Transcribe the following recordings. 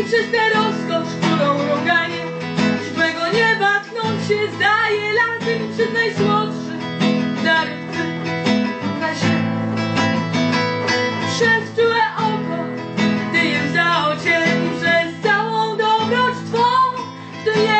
Liczysz tę rozkosz, którą roganie Ćmego nieba tnąć się zdaje. Latem Przed najsłodszy dar na ziemi Przez czułe oko Ty już zaocień Przez całą dobroć Twą, to jest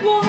good one.